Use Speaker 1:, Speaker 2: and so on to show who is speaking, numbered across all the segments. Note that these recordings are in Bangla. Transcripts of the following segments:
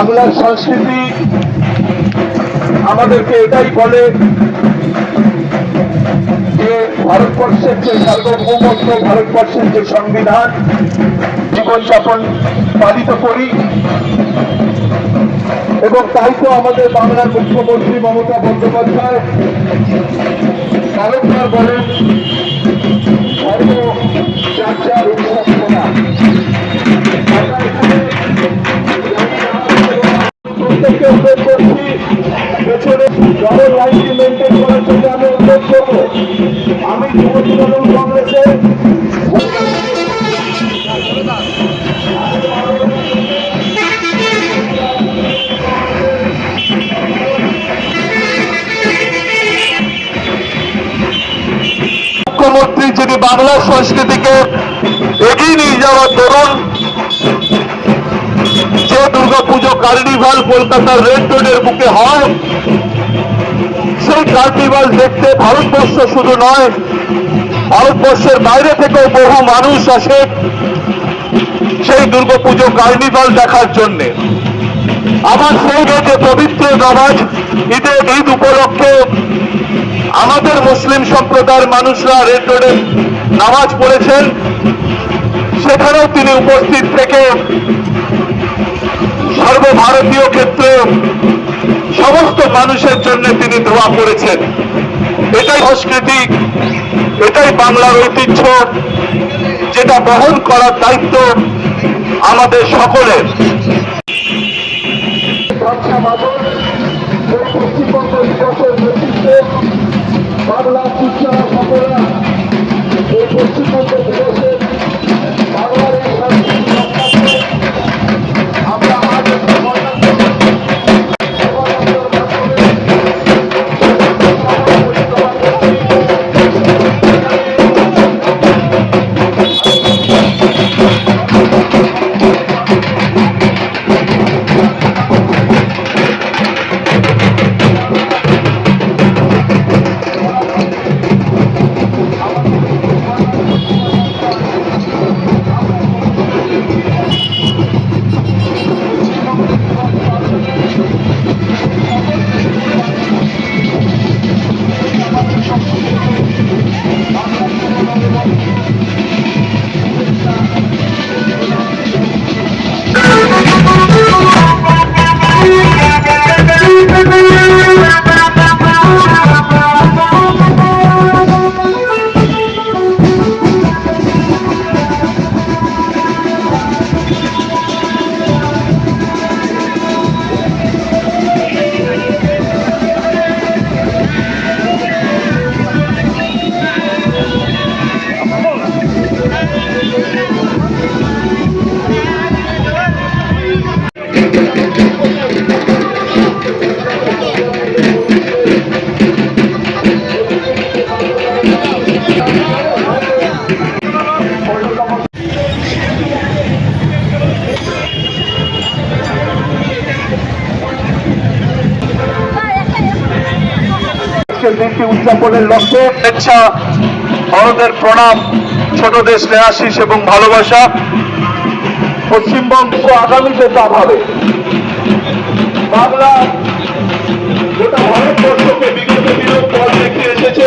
Speaker 1: বাংলার সংস্কৃতি আমাদেরকে এটাই বলে যে ভারতবর্ষের যে সার্বভৌমত্ব, ভারতবর্ষের যে সংবিধান, জীবনযাপন পালিত করি। এবং তাই তো আমাদের বাংলার মুখ্যমন্ত্রী মমতা বন্দ্যোপাধ্যায় বারংবার বলেন, ধর্ম যার মুখ্যমন্ত্রী যদি বাংলা সংস্কৃতিকে এগিয়ে নিয়ে যাওয়ার দরুন যে দুর্গাপুজো কার্নিভাল কলকাতার রেড রোডের বুকে হয়, সেই কার্নিভাল দেখতে ভারতবর্ষ শুধু নয়, ভারতবর্ষের বাইরে থেকেও বহু মানুষ আসে সেই দুর্গাপুজো কার্নিভাল দেখার জন্যে। আমার সঙ্গে যে পবিত্র নামাজ ঈদের ঈদ উপলক্ষে আমাদের মুসলিম সম্প্রদায়ের মানুষরা রেড রোডে নামাজ পড়েছেন। সেখানেও তিনি উপস্থিত থেকে সর্বভারতীয় ক্ষেত্রে সমস্ত মানুষের জন্য তিনি দোয়া করেছেন। এটাই সংস্কৃতি, এটাই বাংলার ঐতিহ্য, যেটা বহন করার দায়িত্ব আমাদের সকলের। আজকের দিনটি উদযাপনের লক্ষ্যে স্বেচ্ছা বড়দের প্রণাম ছোটদের স্নেহাশিস এবং ভালোবাসা। পশ্চিমবঙ্গ আগামীতে তা ভাবে বাংলা গোটা ভারতবর্ষকে বিগত দিনের পর দেখে এসেছে।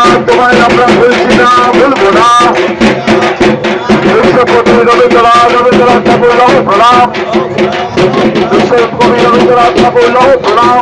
Speaker 1: রবীন্দ্রনাথ তোমায় আমরা বলছি না ভুলবো না। বিশ্বকবি রবীন্দ্রনাথ রবীন্দ্রনাথ ঠাকুর লহ প্রণাম বিশ্বকবি রবীন্দ্রনাথ ঠাকুর লহ প্রণাম